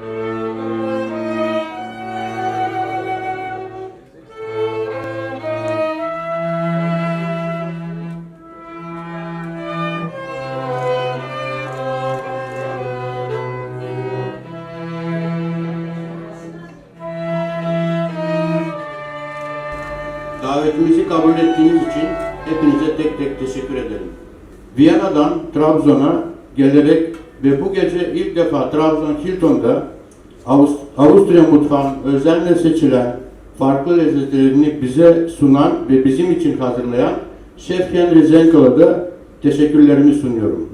Davetimizi kabul ettiğiniz için hepinize tek tek teşekkür ederim. Viyana'dan Trabzon'a gelerek ve bu gece ilk defa Trabzon Hilton'da Avust- Avusturya mutfağının özenle seçilen farklı lezzetlerini bize sunan ve bizim için hazırlayan Şef Henry Zenko'ya da teşekkürlerimi sunuyorum.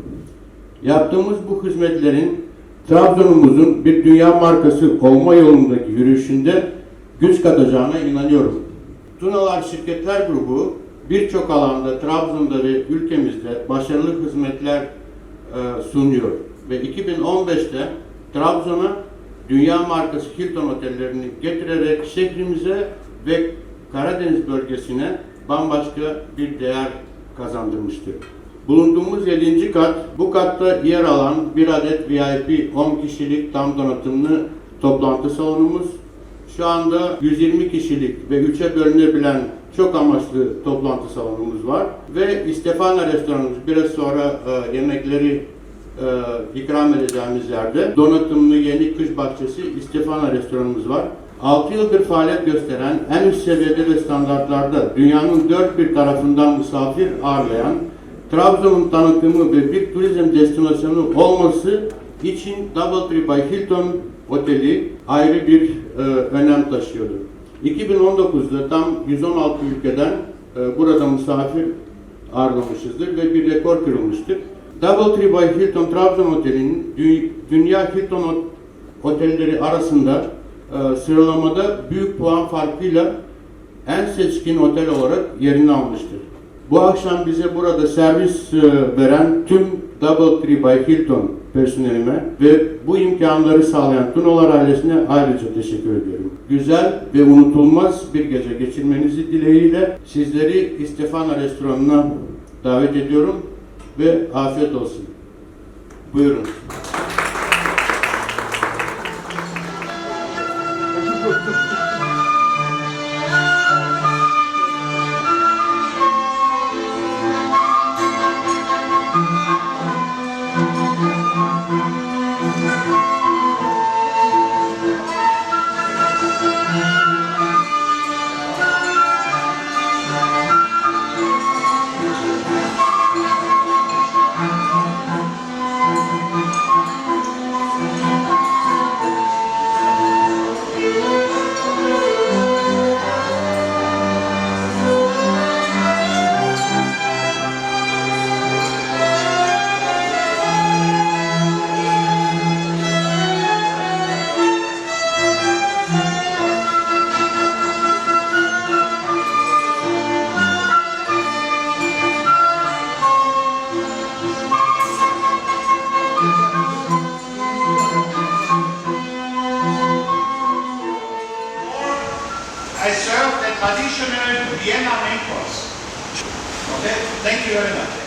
Yaptığımız bu hizmetlerin Trabzon'umuzun bir dünya markası olma yolundaki yürüyüşünde güç katacağına inanıyorum. Tunalar Şirketler Grubu birçok alanda Trabzon'da ve ülkemizde başarılı hizmetler e, sunuyor. Ve 2015'te Trabzon'a dünya markası Hilton otellerini getirerek şehrimize ve Karadeniz bölgesine bambaşka bir değer kazandırmıştır. Bulunduğumuz 7. kat, bu katta yer alan bir adet VIP 10 kişilik tam donatımlı toplantı salonumuz, şu anda 120 kişilik ve 3'e bölünebilen çok amaçlı toplantı salonumuz var. Ve İstefana restoranımız biraz sonra e, yemekleri e, ikram edeceğimiz yerde donatımlı yeni kış bahçesi İstefana restoranımız var. 6 yıldır faaliyet gösteren en üst seviyede ve standartlarda dünyanın dört bir tarafından misafir ağırlayan Trabzon'un tanıtımı ve bir turizm destinasyonu olması için Doubletree by Hilton Oteli ayrı bir e, önem taşıyordu. 2019'da tam 116 ülkeden e, burada misafir ağırlamışızdır ve bir rekor kırılmıştır. Doubletree by Hilton Trabzon Oteli'nin dü- Dünya Hilton Ot- Otelleri arasında e, sıralamada büyük puan farkıyla en seçkin otel olarak yerini almıştır. Bu akşam bize burada servis e, veren tüm Doubletree by Hilton personelime ve bu imkanları sağlayan Tunolar ailesine ayrıca teşekkür ediyorum. Güzel ve unutulmaz bir gece geçirmenizi dileğiyle sizleri İstefana restoranına davet ediyorum ve afiyet olsun. Buyurun. I serve the traditional Vienna main course. Okay, thank you very much.